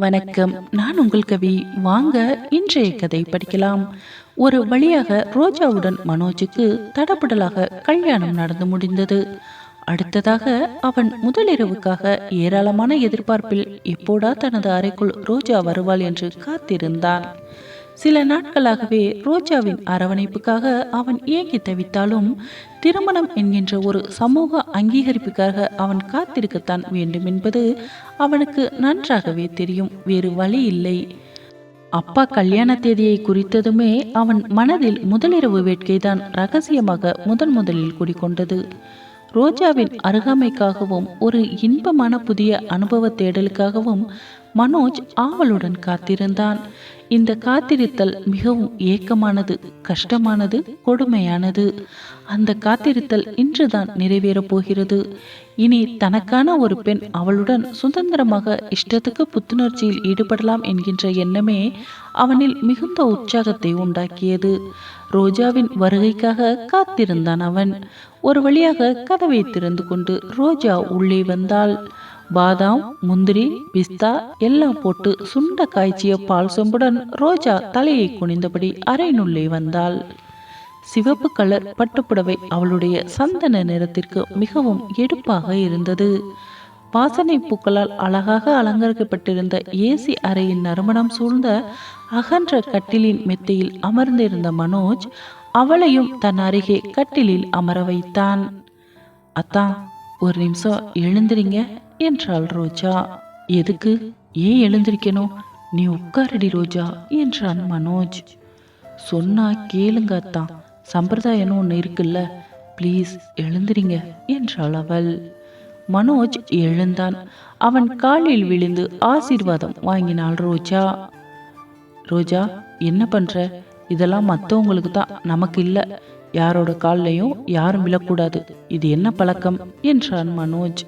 வணக்கம். நான் உங்கள் கவி. வாங்க இன்றைய கதை படிக்கலாம். ஒரு வழியாக ரோஜாவுடன் மனோஜுக்கு தடபுடலாக கல்யாணம் நடந்து முடிந்தது. அடுத்ததாக அவன் முதலிரவுக்காக ஏராளமான எதிர்பார்ப்பில் எப்போடா தனது அறைக்குள் ரோஜா வருவாள் என்று காத்திருந்தான். சில நாட்களாகவே ரோஜாவின் அரவணைப்புக்காக அவன் ஏங்கி தவித்தாலும் திருமணம் என்கின்ற ஒரு சமூக அங்கீகரிப்புக்காக அவன் காத்திருக்கத்தான் வேண்டும் என்பது அவனுக்கு நன்றாகவே தெரியும். வேறு வழி இல்லை. அப்பா கல்யாண தேதியை குறித்ததுமே அவன் மனதில் முதலிரவு வேட்கைதான் ரகசியமாக முதன் முதலில் குடிக்கொண்டது ரோஜாவின் அருகாமைக்காகவும் ஒரு இன்பமான புதிய அனுபவ தேடலுக்காகவும் மனோஜ் ஆவலுடன் காத்திருந்தான். இந்த காத்திருத்தல் மிகவும் ஏக்கமானது கஷ்டமானது கொடுமையானது. அந்த காத்திருத்தல் இன்றுதான் நிறைவேறப் போகிறது. இனி தனக்கான ஒரு பெண் அவளுடன் சுதந்திரமாக இஷ்டத்துக்கு புத்துணர்ச்சியில் ஈடுபடலாம் என்கின்ற எண்ணமே அவனில் மிகுந்த உற்சாகத்தை உண்டாக்கியது. ரோஜாவின் வருகைக்காக காத்திருந்தான் அவன். ஒரு வழியாக கதவை திறந்து கொண்டு ரோஜா உள்ளே வந்தாள். பாதாம் முந்திரி பிஸ்தா எல்லாம் போட்டு சுண்ட காய்ச்சிய பால் சொம்புடன் ரோஜா தலையை குனிந்தபடி அறையினுள்ளே வந்தாள். சிவப்பு கலர் பட்டுப்புடவை அவளுடைய சந்தன நிறத்திற்கு மிகவும் எடுப்பாக இருந்தது. வாசனை பூக்களால் அழகாக அலங்கரிக்கப்பட்டிருந்த ஏசி அறையின் நறுமணம் சூழ்ந்த அகன்ற கட்டிலின் மெத்தையில் அமர்ந்திருந்த மனோஜ் அவளையும் தன் அருகே கட்டிலில் அமர வைத்தான். அத்தான் ஒரு நிமிஷம் எழுந்திரிங்க என்றாள் ரோஜா. எதுக்கு? ஏன் எழுந்திருக்கணும் நீ உட்காரடி ரோஜா என்றான் மனோஜ். சொன்னா கேளுங்க அத்தான் சம்பிரதாயம்னு ஒன்று இருக்குல்ல ப்ளீஸ் எழுந்திரிங்க என்றாள் அவள். மனோஜ் எழுந்தான். அவன் காலில் விழுந்து ஆசீர்வாதம் வாங்கினாள் ரோஜா. ரோஜா என்ன பண்ற? இதெல்லாம் மற்றவங்களுக்கு தான். நமக்கு இல்லை. யாரோட கால்லையும் யாரும் விழக்கூடாது. இது என்ன பழக்கம்? என்றான் மனோஜ்.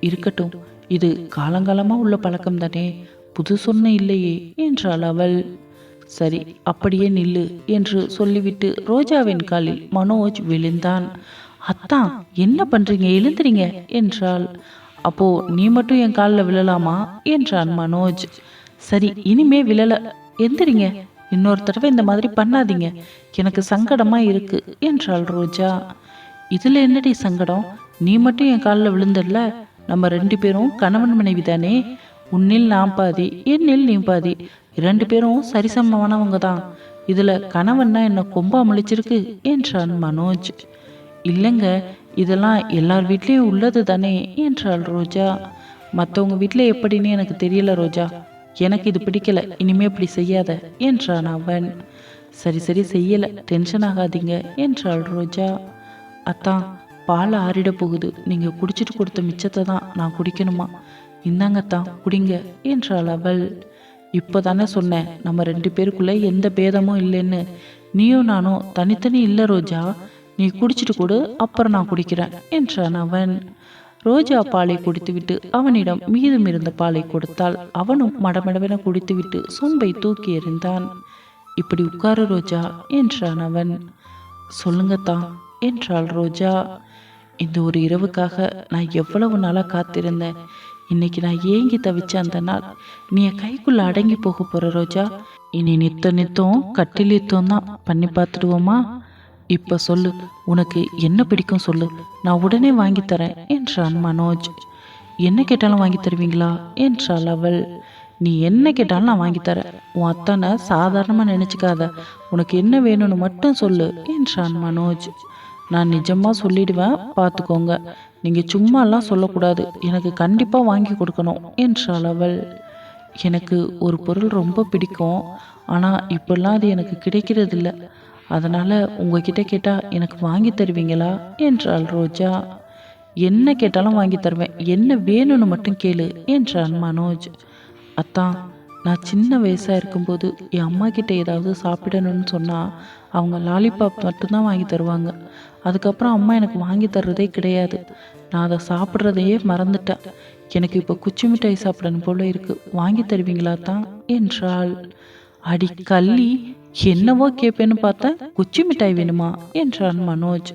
இருக்கட்டும். இது காலங்காலமாக உள்ள பழக்கம் தானே. புது சொன்ன இல்லையே என்றாள் அவள். சரி அப்படியே நில்லு என்று சொல்லிவிட்டு ரோஜாவின் காலில் மனோஜ் விழுந்தான். அத்தான் என்ன பண்றீங்க? எழுந்துறீங்க என்றாள். அப்போ நீ மட்டும் என் காலில் விழலாமா? என்றான் மனோஜ். சரி இனிமே விழல. எந்திரிங்க. இன்னொரு தடவை இந்த மாதிரி பண்ணாதீங்க. எனக்கு சங்கடமா இருக்கு என்றாள் ரோஜா. இதுல என்னடி சங்கடம்? நீ மட்டும் என் காலில் விழுந்துடல. நம்ம ரெண்டு பேரும் கணவன் மனைவி தானே. உன்னில் நான் பாதி என்னில் நீ பாதி. இரண்டு பேரும் சரிசமமானவங்க தான். இதுல கணவன்னா என்ன கொம்பா முழிச்சிருக்கு என்றான் மனோஜ். இல்லைங்க இதெல்லாம் எல்லார் வீட்லேயும் உள்ளது தானே என்றாள் ரோஜா. மற்றவங்க வீட்டில் எப்படின்னு எனக்கு தெரியல ரோஜா. எனக்கு இது பிடிக்கல இனிமே இப்படி செய்யாத என்றான் அவன். சரி சரி செய்யல டென்ஷன் ஆகாதீங்க என்றாள் ரோஜா. அத்தான் பால் ஆறிட போகுது நீங்க குடிச்சிட்டு கொடுத்த மிச்சத்தை தான் நான் குடிக்கணுமா? இந்தாங்கத்தான் குடிங்க என்றாள் அவள். இப்போதானே சொன்னேன் நம்ம ரெண்டு பேருக்குள்ள எந்த பேதமும் இல்லைன்னு. நீயும் நானும் தனித்தனி இல்லை ரோஜா நீ குடிச்சிட்டு கொடு அப்புறம் நான் குடிக்கிறேன் என்றான் அவன். ரோஜா பாலை குடித்துவிட்டு அவனிடம் மீதம் இருந்த பாலை கொடுத்தால் அவனும் மடமடவென குடித்துவிட்டு சொம்பை தூக்கி எறிந்தான். இப்படி உட்காரு ரோஜா என்றான் அவன். சொல்லுங்கத்தான் என்றாள் ரோஜா. இந்த ஒரு இரவுக்காக நான் எவ்வளவு நாளாக காத்திருந்தேன். இன்னைக்கு நான் ஏங்கி தவிச்ச அந்த நாள். நீ என் கைக்குள்ள அடங்கி போக போற ரோஜா. இனி நித்த நித்தம் கட்டில் யுத்தம் தான். பண்ணி பார்த்துடுவோமா? இப்ப சொல்லு உனக்கு என்ன பிடிக்கும் சொல்லு. நான் உடனே வாங்கி தரேன் என்றான் மனோஜ். என்ன கேட்டாலும் வாங்கி தருவீங்களா என்றாள் அவள். நீ என்ன கேட்டாலும் நான் வாங்கி தரேன். உன் அத்தானை சாதாரணமாக நினச்சிக்காத. உனக்கு என்ன வேணும்னு மட்டும் சொல்லு என்றான் மனோஜ். நான் நிஜமாக சொல்லிடுவேன் பார்த்துக்கோங்க நீங்கள் சும்மாலாம் சொல்லக்கூடாது. எனக்கு கண்டிப்பாக வாங்கி கொடுக்கணும் என்றாள் அவள். எனக்கு ஒரு பொருள் ரொம்ப பிடிக்கும். ஆனால் இப்பெல்லாம் அது எனக்கு கிடைக்கிறதில்ல. அதனால் உங்ககிட்ட கேட்டால் எனக்கு வாங்கி தருவீங்களா? என்றாள் ரோஜா. என்ன கேட்டாலும் வாங்கி தருவேன். என்ன வேணும்னு மட்டும் கேளு என்றான் மனோஜ். அத்தான் நான் சின்ன வயசாக இருக்கும்போது என் அம்மா கிட்ட ஏதாவது சாப்பிடணும்னு சொன்னால் அவங்க லாலிபாப் மட்டும்தான் வாங்கி தருவாங்க. அதுக்கப்புறம் அம்மா எனக்கு வாங்கி தர்றதே கிடையாது. நான் அதை சாப்பிட்றதையே மறந்துட்டேன். எனக்கு இப்போ குச்சி மிட்டாய் சாப்பிடணும் போல இருக்குது வாங்கி தருவீங்களா தான் என்றாள். அடி கள்ளி! என்னவோ கேட்பேன்னு பார்த்தேன் குச்சி மிட்டாய் வேணுமா என்றான் மனோஜ்.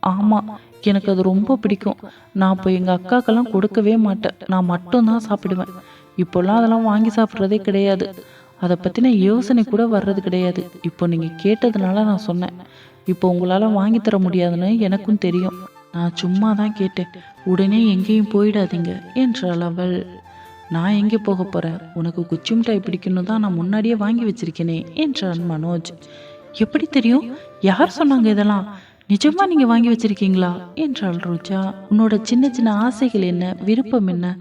ஆமாம் எனக்கு அது ரொம்ப பிடிக்கும். நான் இப்போ எங்கள் அக்காக்கெல்லாம் கொடுக்கவே மாட்டேன். நான் மட்டும்தான் சாப்பிடுவேன். இப்போல்லாம் அதெல்லாம் வாங்கி சாப்பிட்றதே கிடையாது. அதை பற்றின யோசனை கூட வர்றது கிடையாது. இப்போ நீங்கள் கேட்டதுனால நான் சொன்னேன். இப்போ உங்களால் வாங்கி தர முடியாதுன்னு எனக்கும் தெரியும். நான் சும்மா தான் கேட்டேன். உடனே எங்கேயும் போயிடாதீங்க என்றாள் அவள். நான் எங்கே போக போகிறேன் உனக்கு குச்சி மிட்டாய் பிடிக்கணும் தான் நான் முன்னாடியே வாங்கி வச்சிருக்கேனே என்றான் மனோஜ். எப்படி தெரியும்? யார் சொன்னாங்க இதெல்லாம்? நிஜமா நீங்க வாங்கி வச்சிருக்கீங்களா? என்றாள் ரோஜா. உன்னோட சின்ன சின்ன ஆசைகள் என்ன? விருப்பம் என்ன?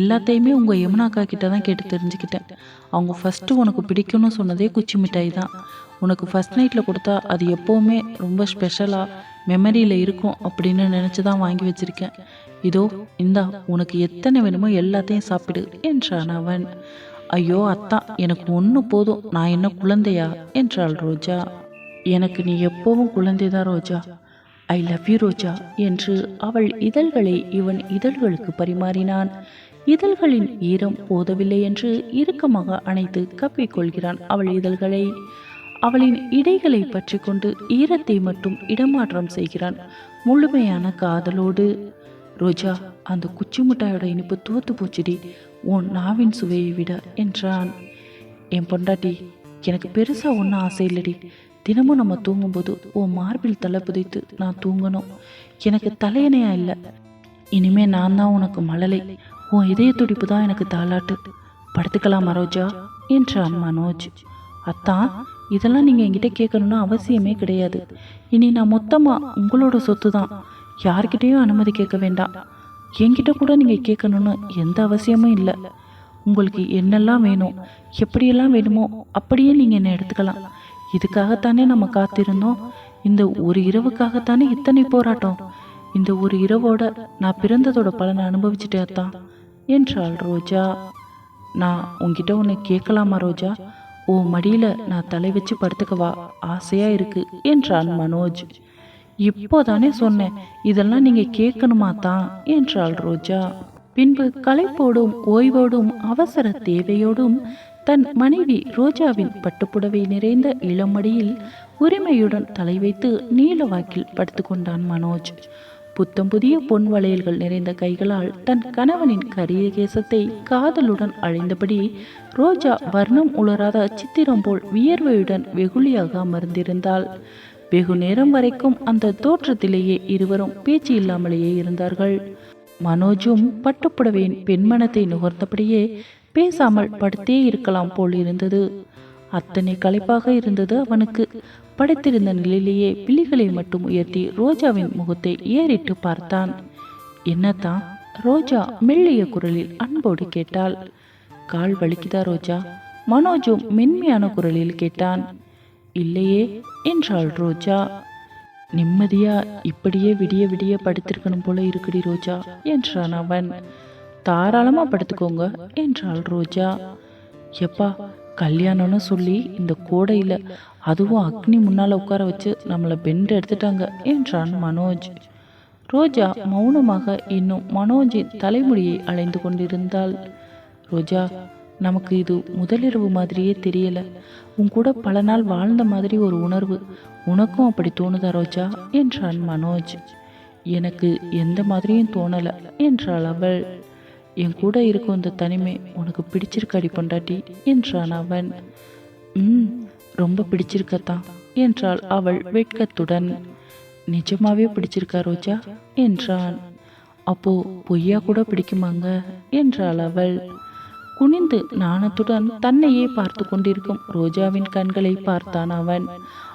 எல்லாத்தையுமே உங்கள் யமுனாக்கா கிட்ட தான் கேட்டு தெரிஞ்சுக்கிட்டேன். அவங்க ஃபஸ்ட்டு உனக்கு பிடிக்கும்னு சொன்னதே குச்சி மிட்டாய் தான். உனக்கு ஃபர்ஸ்ட் நைட்டில் கொடுத்தா அது எப்போவுமே ரொம்ப ஸ்பெஷலாக மெமரியில் இருக்கும் அப்படின்னு நினச்சி தான் வாங்கி வச்சிருக்கேன். இதோ இந்தா உனக்கு எத்தனை வேணுமோ எல்லாத்தையும் சாப்பிடு என்றான் அவன். ஐயோ அத்தா எனக்கு ஒன்று போதும். நான் என்ன குழந்தையா? என்றாள் ரோஜா. எனக்கு நீ எப்பவும் குழந்தைதான் ரோஜா. ஐ லவ் யூ ரோஜா என்று அவள் இதழ்களை இவன் இதழ்களுக்கு பரிமாறினான். இதழ்களின் ஈரம் போதவில்லை என்று இறுக்கமாக அணைத்து கப்பிக்கொள்கிறான் அவள் இதழ்களை. அவளின் இடைகளை பற்றி கொண்டு ஈரத்தை மட்டும் இடமாற்றம் செய்கிறான். முழுமையான காதலோடு ரோஜா அந்த குச்சி மிட்டாயோட இனிப்பு தோத்து போச்சுடி உன் நாவின் சுவையை விட என்றான். என் பொண்டாட்டி எனக்கு பெருசாக ஒன்றும் ஆசை இல்லடி. தினமும் நம்ம தூங்கும்போது உன் மார்பில் தலை புதைத்து நான் தூங்கணும். எனக்கு தலையணையா இல்லை. இனிமே நான் தான் உனக்கு மழலை. உன் இதய துடிப்பு தான் எனக்கு தாலாட்டு. படுத்துக்கலாம் மரோஜா என்றான் மனோஜ். அத்தான் இதெல்லாம் நீங்கள் என்கிட்ட கேட்கணும்னு அவசியமே கிடையாது. இனி நான் மொத்தமாக உங்களோட சொத்து தான் யார்கிட்டேயும் அனுமதி கேட்க வேண்டாம். என்கிட்ட கூட நீங்கள் கேட்கணும்னு எந்த அவசியமும் இல்லை. உங்களுக்கு என்னெல்லாம் வேணும் எப்படியெல்லாம் வேணுமோ அப்படியே நீங்கள் என்னை எடுத்துக்கலாம். இதுக்காகத்தானே நம்ம காத்திருந்தோம். இந்த ஒரு இரவுக்காகத்தானே இத்தனை போராட்டம். இந்த ஒரு இரவோட நான் பிறந்ததோட பலனை அனுபவிச்சுட்டே தான் என்றாள் ரோஜா. நான் உங்ககிட்ட ஒன்று கேட்கலாமா ரோஜா? ஓ மடியில் நான் தலை வச்சு படுத்துக்கவா ஆசையாக இருக்கு என்றான் மனோஜ். இப்போதானே சொன்னேன். இதெல்லாம் நீங்கள் கேட்கணுமா தான் என்றாள் ரோஜா. பின்பு களைப்போடும் ஓய்வோடும் அவசர தேவையோடும் தன் மனைவி ரோஜாவின் பட்டுப்புடவை நிறைந்த இளமடியில் உரிமையுடன் தலை வைத்து நீல வாக்கில் படுத்துக்கொண்டான் மனோஜ். புத்தம் புதிய பொன் வளையல்கள் நிறைந்த கைகளால் தன் கணவனின் கரிய கேசத்தை காதலுடன் அழைந்தபடி ரோஜா வர்ணம் உலராத சித்திரம் போல் வியர்வையுடன் வெகுளியாக அமர்ந்திருந்தாள். வெகு நேரம் வரைக்கும் அந்த தோற்றத்திலேயே இருவரும் பேச்சு இல்லாமலேயே இருந்தார்கள். மனோஜும் பட்டுப்புடவையின் பெண்மனத்தை நுகர்ந்தபடியே பேசாமல் படுத்தே இருக்கலாம் போல் இருந்தது. அத்தனை களைப்பாக இருந்தது அவனுக்கு. படுத்திருந்த நிலையிலேயே விழிகளை மட்டும் உயர்த்தி ரோஜாவின் முகத்தை ஏறிட்டு பார்த்தான். என்னத்தான் ரோஜா மெல்லிய குரலில் அன்போடு கேட்டாள். கால் வலிக்குதா ரோஜா? மனோஜும் மென்மையான குரலில் கேட்டான். இல்லையே என்றாள் ரோஜா. நிம்மதியா இப்படியே விடிய விடிய படுத்திருக்கணும் போல இருக்குடி ரோஜா என்றான் அவன். தாராளமா படுத்துக்கோங்க என்றாள் ரோஜா. எப்பா கல்யாணம்னு சொல்லி இந்த கோடையில் அதுவும் அக்னி முன்னால் உட்கார வச்சு நம்மளை பெண்டு எடுத்துட்டாங்க என்றான் மனோஜ். ரோஜா மௌனமாக இன்னும் மனோஜின் தலைமுடியை அலைந்து கொண்டிருந்தாள். ரோஜா நமக்கு இது முதலிரவு மாதிரியே தெரியல. உன் கூட பல நாள் வாழ்ந்த மாதிரி ஒரு உணர்வு. உனக்கும் அப்படி தோணுதா ரோஜா? என்றான் மனோஜ். எனக்கு எந்த மாதிரியும் தோணலை என்றாள் அவள். என் கூட இருக்கும் இந்த தனிமை உனக்கு பிடிச்சிருக்காடி பொண்டாட்டி என்றான் அவன். ம் ரொம்ப பிடிச்சிருக்கத்தான் என்றாள் அவள் வெட்கத்துடன். நிஜமாவே பிடிச்சிருக்கா ரோஜா? என்றான். அப்போ பொய்யா கூட பிடிக்குமாங்க? என்றாள் அவள். குனிந்து நாணத்துடன் தன்னையே பார்த்து கொண்டிருக்கும் ரோஜாவின் கண்களை பார்த்தான் அவன்.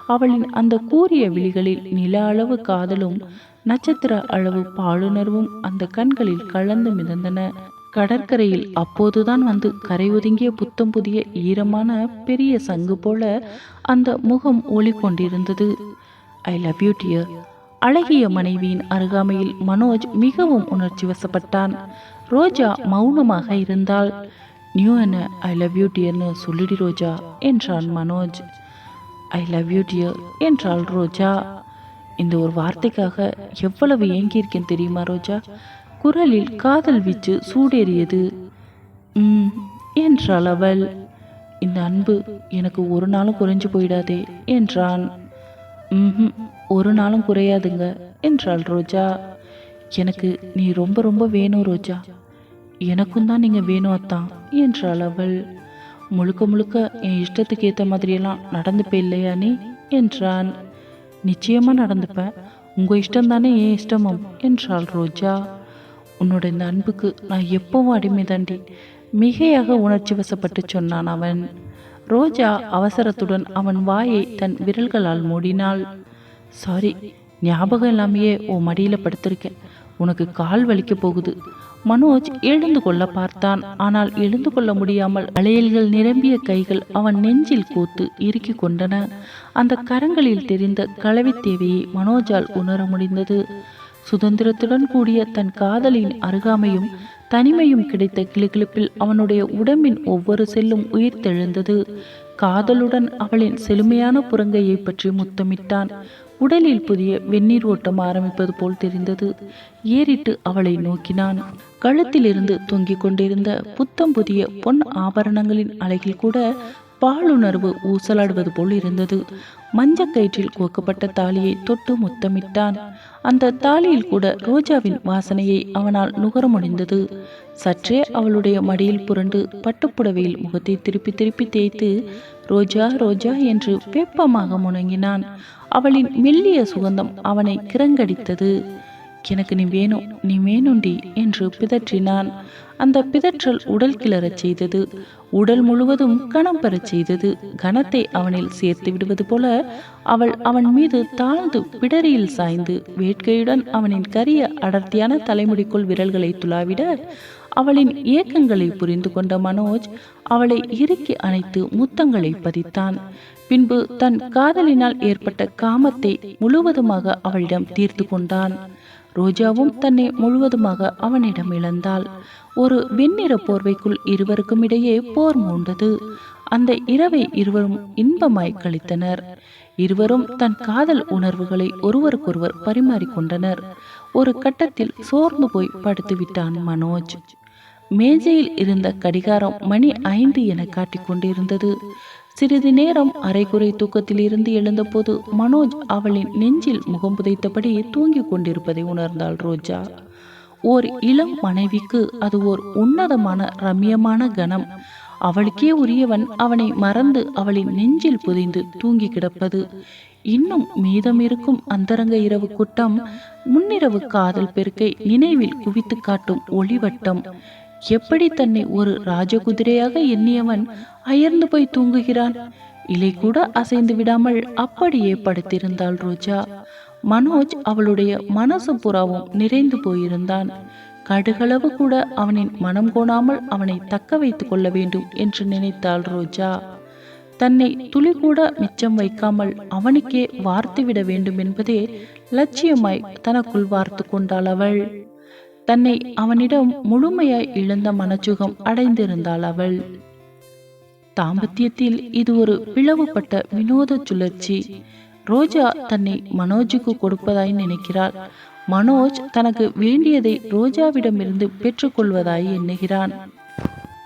அவளின் அந்த கூறிய விழிகளில் நில அளவு காதலும் நட்சத்திர அளவு பாலுணர்வும் அந்த கண்களில் கலந்து மிதந்தன. கடற்கரையில் அப்போதுதான் வந்து கரை ஒதுங்கிய புத்தம் புதிய ஈரமான பெரிய சங்கு போல அந்த முகம் ஒளி கொண்டிருந்தது ஐ லவ் யூ டியர் அழகிய மனைவியின் அருகாமையில் மனோஜ் மிகவும் உணர்ச்சி வசப்பட்டான். ரோஜா மௌனமாக இருந்தால் நியூ என்ன ஐ லவ் யூ டியர்னு சொல்லிடி ரோஜா என்றான் Manoj. I love you dear என்றாள் ரோஜா. இந்த ஒரு வார்த்தைக்காக எவ்வளவு ஏங்கியிருக்கேன் தெரியுமா ரோஜா? குரலில் காதல் வீச்சு சூடேறியது. ம் என்றாள் அவள். இந்த அன்பு எனக்கு ஒரு நாளும் குறைஞ்சு போயிடாதே என்றான். ம் ஒரு நாளும் குறையாதுங்க என்றாள் ரோஜா. எனக்கு நீ ரொம்ப ரொம்ப வேணும் ரோஜா. எனக்கும் தான் நீங்கள் வேணும் அத்தான் என்றாள் அவள். முழுக்க முழுக்க என் இஷ்டத்துக்கு ஏற்ற மாதிரியெல்லாம் நடந்துப்பே இல்லையா நீ? என்றான். நிச்சயமாக நடந்துப்பேன். உங்கள் இஷ்டம் தானே என் இஷ்டமும் என்றாள் ரோஜா. உன்னோட இந்த அன்புக்கு நான் எப்பவும் அடிமை தாண்டி மிகையாக உணர்ச்சி வசப்பட்டு சொன்னான் அவன். ரோஜா அவசரத்துடன் அவன் வாயை தன் விரல்களால் மூடினாள். சாரி ஞாபகம் இல்லாமையே ஓ மடியில் படுத்திருக்கேன். உனக்கு கால் வலிக்க போகுது. மனோஜ் எழுந்து கொள்ள பார்த்தான். ஆனால் எழுந்து கொள்ள முடியாமல் வளையல்கள் நிரம்பிய கைகள் அவன் நெஞ்சில் கூத்து இறுக்கி கொண்டன. அந்த கரங்களில் தெரிந்த கலவித் தேவையை மனோஜால் உணர முடிந்தது. சுதந்திரத்துடன் கூடிய தன் காதலின் அருகாமையும் தனிமையும் கிடைத்த கிளுகிளுப்பில் அவனுடைய உடம்பின் ஒவ்வொரு செல்லும் உயிர் தெழுந்தது. காதலுடன் அவளின் செழுமையான புறங்கையை பற்றி முத்தமிட்டான். உடலில் புதிய வெந்நீர் ஓட்டம் ஆரம்பிப்பது போல் தெரிந்தது. ஏறிட்டு அவளை நோக்கினான். கழுத்திலிருந்து தொங்கிக் கொண்டிருந்த புத்தம் புதிய பொன் ஆபரணங்களின் அழகில் கூட பாலுணர்வு ஊசலாடுவது போல் இருந்தது. மஞ்ச கயிற்றில் கோக்கப்பட்ட தாலியை தொட்டு முத்தமிட்டான். அந்த தாலியில் கூட ரோஜாவின் வாசனையை அவனால் நுகர முடிந்தது. சற்றே அவளுடைய மடியில் புரண்டு பட்டுப்புடவையில் முகத்தை திருப்பி திருப்பி தேய்த்து ரோஜா ரோஜா என்று வெப்பமாக முணங்கினான். அவளின் மெல்லிய சுகந்தம் அவனை கிரங்கடித்தது. எனக்கு நீ வேணும் நீ வேணுண்டி என்று பிதற்றினான். அந்த பிதற்றல் உடல் கிளறச் செய்தது. உடல் முழுவதும் கணம் பெறச் செய்தது. கணத்தை அவனில் சேர்த்து விடுவது போல அவள் அவன் மீது தாழ்ந்து பிடரியில் சாய்ந்து வேட்கையுடன் அவனின் கரிய அடர்த்தியான தலைமுடிக்குள் விரல்களை துளாவிட அவளின் இயக்கங்களை புரிந்து கொண்ட மனோஜ் அவளை இறுக்கி அணைத்து முத்தங்களை பதித்தான். பின்பு தன் காதலினால் ஏற்பட்ட காமத்தை முழுவதுமாக அவளிடம் தீர்த்து கொண்டான். ரோஜாவும் தன்னை முழுவதுமாக அவனிடம் இழந்தாள். ஒரு வெண்ணிற போர்வைக்குள் இருவருக்கும் இடையே போர் மூண்டது. அந்த இரவை இருவரும் இன்பமாய் கழித்தனர். இருவரும் தன் காதல் உணர்வுகளை ஒருவருக்கொருவர் பரிமாறிக்கொண்டனர் ஒரு கட்டத்தில் சோர்ந்து போய் படுத்துவிட்டான் மனோஜ். மேஜையில் இருந்த கடிகாரம் மணி ஐந்து என காட்டிக்கொண்டிருந்தது சிறிது நேரம் அரைகுறை தூக்கத்தில் இருந்து எழுந்தபோது மனோஜ் அவளின் நெஞ்சில் முகம் புதைத்தபடி தூங்கிக் கொண்டிருப்பதை உணர்ந்தாள் ரோஜா. ஓர் இளம் மனைவிக்கு அது ஓர் உன்னதமான ரம்யமான கணம். அவளுக்கே உரியவன் அவனை மறந்து அவளின் நெஞ்சில் புதைந்து தூங்கி கிடப்பது. இன்னும் மீதம் இருக்கும் அந்தரங்க இரவு கூட்டம் முன்னிரவு காதல் பெருக்கை நினைவில் குவித்து காட்டும் ஒளிவட்டம். எப்படி தன்னை ஒரு ராஜகுதிரையாக எண்ணியவன் அயர்ந்து போய் தூங்குகிறான்? இலை கூட அசைந்து விடாமல் அப்படியே படுத்திருந்தாள் ரோஜா. மனோஜ் அவளுடைய மனசு புறாவும் நிறைந்து போயிருந்தான். கடுகளவு கூட அவனின் மனம் கோணாமல் அவனை தக்க வைத்துக் கொள்ள வேண்டும் என்று நினைத்தாள் ரோஜா. தன்னை துளி கூட மிச்சம் வைக்காமல் அவனுக்கே வார்த்து விட வேண்டும் என்பதே லட்சியமாய் தனக்குள் வார்த்து கொண்டாள் அவள். தன்னை அவனிடம் முழுமையாய் இழந்த மனச்சுகம் அடைந்திருந்தாள் அவள். தாம்பத்தியத்தில் இது ஒரு பிளவுபட்ட வினோத சுழற்சி. ரோஜா தன்னை மனோஜுக்கு கொடுப்பதாய் நினைக்கிறாள். மனோஜ் தனக்கு வேண்டியதை ரோஜாவிடமிருந்து பெற்றுக்கொள்வதாய் எண்ணுகிறான்.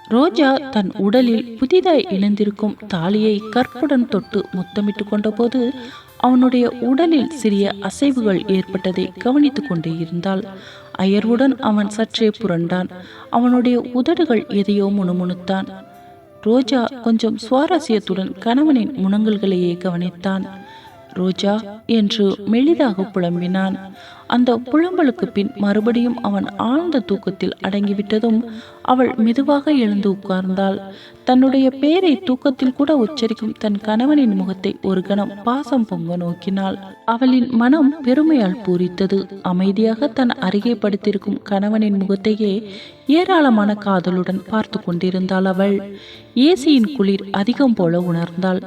ரோஜா தன் உடலில் புதிதாய் இழந்திருக்கும் தாலியை கற்புடன் தொட்டு முத்தமிட்டு கொண்டபோது அவனுடைய உடலில் சிறிய அசைவுகள் ஏற்பட்டதை கவனித்துக் கொண்டே இருந்தாள். அயர்வுடன் அவன் சற்றே புரண்டான். அவனுடைய உதடுகள் எதையோ முணுமுணுத்தான். ரோஜா கொஞ்சம் சுவாரஸ்யத்துடன் கணவனின் முனங்கல்களையே கவனித்தான். ரோஜா என்று மெளிதாக புலம்பினான். அந்த புலம்பலுக்கு பின் மறுபடியும் அவன் ஆழ்ந்த தூக்கத்தில் அடங்கிவிட்டதும் அவள் மெதுவாக எழுந்து உட்கார்ந்தாள். தன்னுடைய பேரை தூக்கத்தில் கூட உச்சரிக்கும் தன் கணவனின் முகத்தை ஒரு கணம் பாசம் பொங்க நோக்கினாள். அவளின் மனம் பெருமையால் பூரித்தது. அமைதியாக தன் அருகே படுத்திருக்கும் கணவனின் முகத்தையே ஏராளமான காதலுடன் பார்த்து கொண்டிருந்தாள் அவள். ஏசியின் குளிர் அதிகம் போல உணர்ந்தாள்.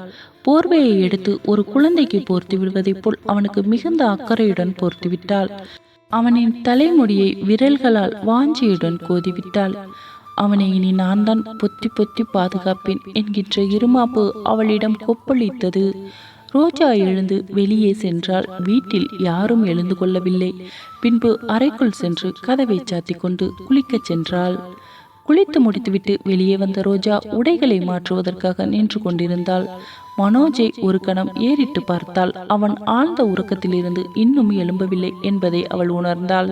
போர்வையை எடுத்து ஒரு குழந்தைக்கு போர்த்தி விடுவதைப் போல் அவனுக்கு மிகுந்த அக்கறையுடன் போர்த்திவிட்டாள். அவனின் தலைமுடியை விரல்களால் வாஞ்சியுடன் கோதிவிட்டாள். அவனை இனி நான் தான் பொத்தி பொத்தி பாதுகாப்பேன் என்கின்ற இருமாப்பு அவளிடம் கொப்பளித்தது. ரோஜா எழுந்து வெளியே சென்றால் வீட்டில் யாரும் எழுந்து கொள்ளவில்லை. பின்பு அறைக்குள் சென்று கதவை சாத்தி கொண்டு குளிக்கச் சென்றாள். குளித்து முடித்துவிட்டு வெளியே வந்த ரோஜா உடைகளை மாற்றுவதற்காக நின்று கொண்டிருந்தாள். மனோஜை ஒரு கணம் ஏறிட்டு பார்த்தால் அவன் ஆழ்ந்த உறக்கத்திலிருந்து இன்னும் எழும்பவில்லை என்பதை அவள் உணர்ந்தாள்.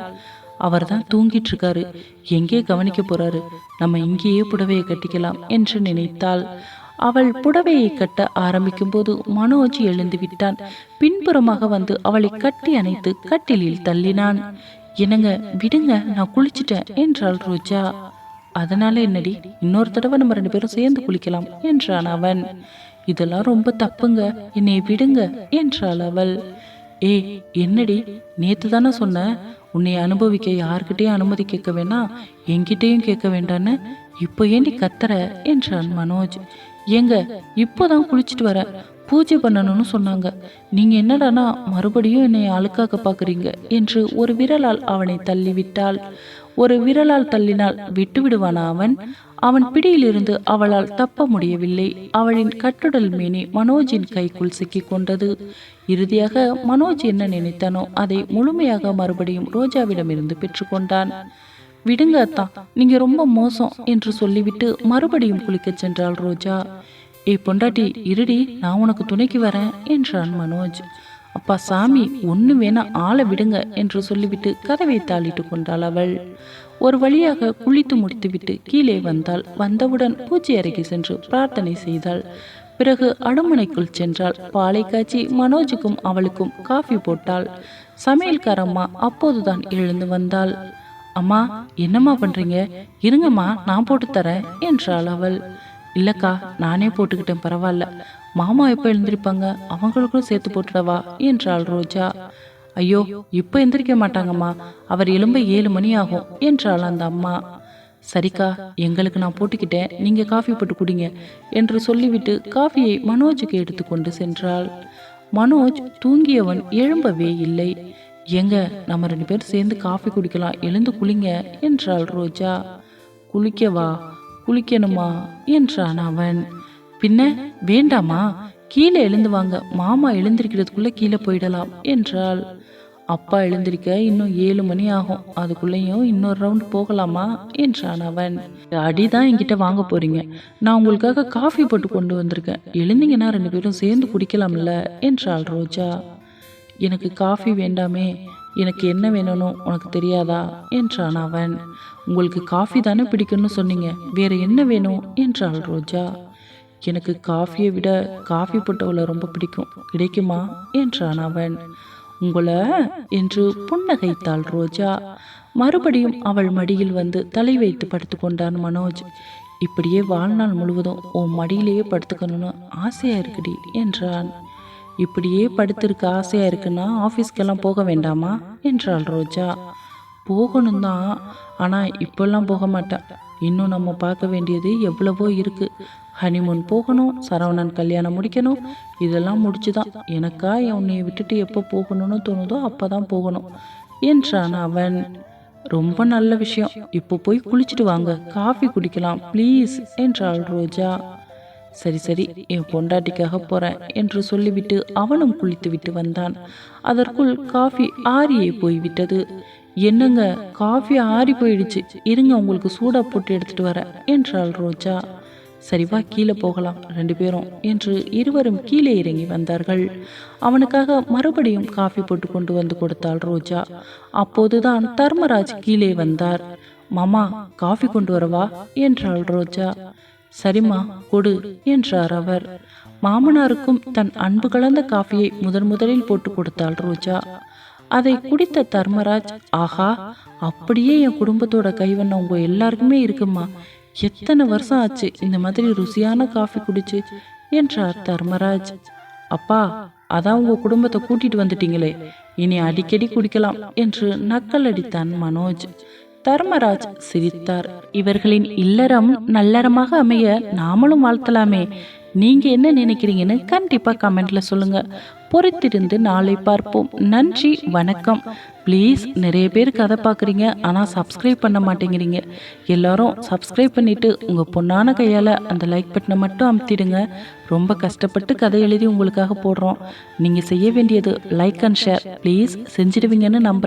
அவர் தான் தூங்கிட்டு இருக்காரு எங்கே கவனிக்க போறாரு? நம்ம இங்கேயே புடவையை கட்டிக்கலாம் என்று நினைத்தாள். அவள் புடவையை கட்ட ஆரம்பிக்கும் போது மனோஜ் எழுந்து விட்டான். பின்புறமாக வந்து அவளை கட்டி அணைத்து கட்டிலில் தள்ளினான். என்னங்க விடுங்க நான் குளிச்சிட்டேன் என்றாள் ரோஜா. அதனால என்னடி இன்னொரு தடவை நம்ம ரெண்டு பேரும் சேர்ந்து குளிக்கலாம் என்றான் அவன். இதெல்லாம் ரொம்ப தப்புங்க என்னை விடுங்க என்றாள் அவள். ஏய் என்னடி நேத்து தானே சொன்ன உன்னை அனுபவிக்க யார்கிட்டயும் அனுமதி கேட்க வேணாம் என்கிட்டயும் கேட்க வேண்டான்னு? இப்போ ஏண்டி கத்துற என்றான் மனோஜ். ஏங்க இப்போதான் குளிச்சுட்டு வர பூஜை பண்ணணும்னு சொன்னாங்க. நீங்க என்னடானா மறுபடியும் என்னை அழுக்காக்க பாக்குறீங்க என்று ஒரு விரலால் அவனை தள்ளிவிட்டாள். ஒரு விரலால் தள்ளினால் விட்டுவிடுவானா அவன்? அவன் பிடியிலிருந்து அவளால் தப்ப முடியவில்லை. அவளின் கட்டுடல் மேனி மனோஜின் கைக்குள் சிக்கிக் கொண்டது இறுதியாக மனோஜ் என்ன நினைத்தானோ அதை முழுமையாக மறுபடியும் ரோஜாவிடமிருந்து பெற்றுக்கொண்டான். விடுங்க அத்தா நீங்க ரொம்ப மோசம் என்று சொல்லிவிட்டு மறுபடியும் குளிக்கச் சென்றாள் ரோஜா. ஏய் பொண்டாட்டி இருடி நான் உனக்கு துணைக்கு வரேன் என்றான் மனோஜ். அப்பா சாமி ஒன்று வேணா ஆளை விடுங்க என்று சொல்லிவிட்டு கதவை தாளிட்டு கொண்டாள் அவள். ஒரு வழியாக குளித்து முடித்துவிட்டு கீழே வந்தாள். வந்தவுடன் பூஜை அறைக்கு சென்று பிரார்த்தனை செய்தாள். பிறகு அடுமனைக்குள் சென்றாள். பாலை காய்ச்சி மனோஜுக்கும் அவளுக்கும் காஃபி போட்டாள். சமையல்காரம்மா அப்போதுதான் எழுந்து வந்தாள். அம்மா என்னம்மா பண்றீங்க? இருங்கம்மா நான் போட்டு தரேன் என்றாள் அவள். இல்லக்கா நானே போட்டுக்கிட்டேன் பரவாயில்ல. மாமா எப்போ எழுந்திருப்பாங்க? அவங்களுக்கும் சேர்த்து போட்டுடவா? என்றாள் ரோஜா. ஐயோ இப்போ எந்திரிக்க மாட்டாங்கம்மா. அவர் எலும்ப ஏழு மணி ஆகும் என்றாள் அந்த அம்மா. சரிக்கா எங்களுக்கு நான் போட்டுக்கிட்டேன். நீங்க காஃபி போட்டு குடிங்க என்று சொல்லிவிட்டு காஃபியை மனோஜுக்கு எடுத்துக்கொண்டு சென்றாள். மனோஜ் தூங்கியவன் எழும்பவே இல்லை. எங்க நம்ம ரெண்டு பேரும் சேர்ந்து காஃபி குடிக்கலாம். எழுந்து குளிங்க என்றாள் ரோஜா. குளிக்கவா? குளிக்கணுமா? என்றான் அவன். பின்ன வேண்டாமா கீழே எழுந்து வாங்க மாமா எழுந்திருக்கிறதுக்குள்ள கீழே போயிடலாம் என்றாள். அப்பா எழுந்திருக்க இன்னும் ஏழு மணி ஆகும். அதுக்குள்ளேயும் இன்னொரு ரவுண்ட் போகலாமா? என்றான் அவன். அடிதான் என்கிட்ட வாங்க போறீங்க. நான் உங்களுக்காக காஃபி போட்டு கொண்டு வந்திருக்கேன். எழுந்தீங்கன்னா ரெண்டு பேரும் சேர்ந்து குடிக்கலாம்ல என்றாள் ரோஜா. எனக்கு காஃபி வேண்டாமே. எனக்கு என்ன வேணும்னு உனக்கு தெரியாதா? என்றான் அவன். உங்களுக்கு காஃபி தானே பிடிக்கும்னு சொன்னீங்க. வேற என்ன வேணும்? என்றாள் ரோஜா. எனக்கு காஃபியை விட காஃபி போட்டவளை ரொம்ப பிடிக்கும். கிடைக்குமா? என்றான் அவன். உங்களை என்று புன்னகைத்தாள் ரோஜா. மறுபடியும் அவள் மடியில் வந்து தலை வைத்து படுத்து கொண்டான் மனோஜ். இப்படியே வாழ்நாள் முழுவதும் உன் மடியிலேயே படுத்துக்கணும்னு ஆசையாக இருக்குடி என்றான். இப்படியே படுத்திருக்க ஆசையாக இருக்குன்னா ஆஃபீஸ்க்கெல்லாம் போக வேண்டாமா? என்றாள் ரோஜா. போகணும் தான் ஆனால் இப்போல்லாம் போக மாட்டேன் இன்னும் நம்ம பார்க்க வேண்டியது எவ்வளவோ இருக்குது ஹனிமூன் போகணும் சரவணன் கல்யாணம் முடிக்கணும் இதெல்லாம் முடிச்சுதான். எனக்கா உன்னை விட்டுட்டு எப்போ போகணும்னு தோணுதோ அப்போ தான் போகணும் என்றான் அவன். ரொம்ப நல்ல விஷயம். இப்போ போய் குளிச்சுட்டு வாங்க. காஃபி குடிக்கலாம் ப்ளீஸ் என்றாள் ரோஜா. சரி சரி என் பொண்டாட்டிக்காக போகிறேன் என்று சொல்லிவிட்டு அவனும் குளித்து விட்டு வந்தான். அதற்குள் காஃபி ஆறியே போய்விட்டது என்னங்க காஃபி ஆறி போயிடுச்சு. இருங்க உங்களுக்கு சூடாக போட்டு எடுத்துட்டு வரேன் என்றாள் ரோஜா. சரிவா கீழே போகலாம் ரெண்டு பேரும் என்று இருவரும் கீழே இறங்கி வந்தார்கள். அவனுக்காக மறுபடியும் காஃபி போட்டு கொண்டு வந்து கொடுத்தாள் ரோஜா. அப்போதுதான் தர்மராஜ் கீழே வந்தார். மாமா காஃபி கொண்டு வரவா? என்றாள் ரோஜா. சரிம்மா கொடு என்றார் அவர். மாமனாருக்கும் தன் அன்பு கலந்த காஃபியை முதன் முதலில் போட்டு கொடுத்தாள் ரோஜா. அதை குடித்த தர்மராஜ் ஆஹா அப்படியே என் குடும்பத்தோட கைவண்ணம் உங்க எல்லாருக்குமே இருக்குமா? எத்தனை வருஷம் ஆச்சு இந்த மாதிரி ருசியான காஃபி குடிச்சு? என்றார் தர்மராஜ். அப்பா அதான் உங்க குடும்பத்தை கூட்டிட்டு வந்துட்டீங்களே. இனி அடிக்கடி குடிக்கலாம் என்று நக்கல் அடித்தான் மனோஜ். தர்மராஜ் சிரித்தார். இவர்களின் இல்லறம் நல்லறமாக அமைய நாமளும் வாழ்த்தலாமே. நீங்க என்ன நினைக்கிறீங்கன்னு கண்டிப்பா கமெண்ட்ல சொல்லுங்க. பொறுத்திருந்து நாளை பார்ப்போம். நன்றி வணக்கம். ப்ளீஸ் நிறைய பேர் கதை பார்க்குறீங்க ஆனால் சப்ஸ்கிரைப் பண்ண மாட்டேங்கிறீங்க. எல்லாரும் சப்ஸ்கிரைப் பண்ணிவிட்டு உங்கள் பொண்ணான கையால் அந்த லைக் பட்டனை மட்டும் அமுத்திடுங்க. ரொம்ப கஷ்டப்பட்டு கதை எழுதி உங்களுக்காக போடுறோம். நீங்கள் செய்ய வேண்டியது லைக் அண்ட் ஷேர் ப்ளீஸ் செஞ்சிடுவீங்கன்னு நம்புகிறேன்